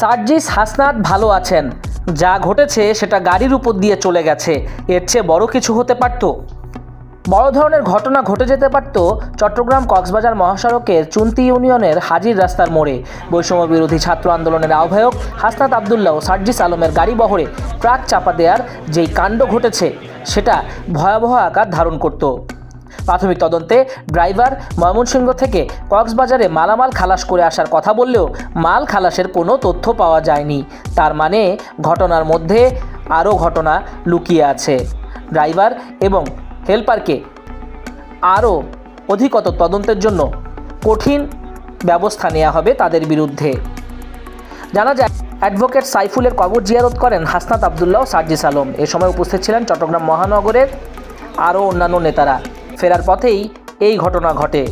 সার্জিস হাসনাত ভালো আছেন। যা ঘটেছে সেটা গাড়ির উপর দিয়ে চলে গেছে। এর চেয়ে বড় কিছু হতে পারত? বড় ধরনের ঘটনা ঘটে যেতে পারত চট্টগ্রাম কক্সবাজার মহাসড়কের চুন্তি ইউনিয়নের হাজির রাস্তার মোড়ে। বৈষম্য বিরোধী ছাত্র আন্দোলনের আহ্বায়ক হাসনাত আবদুল্লাহ সার্জিস আলমের গাড়ি বহরে ট্রাক চাপা দেওয়ার যেই কাণ্ড ঘটেছে, সেটা ভয়াবহ আকার ধারণ করত। প্রাথমিক তদন্তে ড্রাইভার ময়মনসিংহ থেকে কক্সবাজারে মালামাল খালাস করে আসার কথা বললেও মাল খালাসের কোনো তথ্য পাওয়া যায়নি। তার মানে ঘটনার মধ্যে আরও ঘটনা লুকিয়ে আছে। ড্রাইভার এবং হেল্পারকে আরও অধিকত তদন্তের জন্য কঠিন ব্যবস্থা নেওয়া হবে তাদের বিরুদ্ধে। জানা যায়, অ্যাডভোকেট সাইফুলের কবর জিয়ারত করেন হাসনাত আবদুল্লাহ সার্জিস আলম। এ সময় উপস্থিত ছিলেন চট্টগ্রাম মহানগরের আরও অন্যান্য নেতারা। ফেরার পথেই এই ঘটনা ঘটে।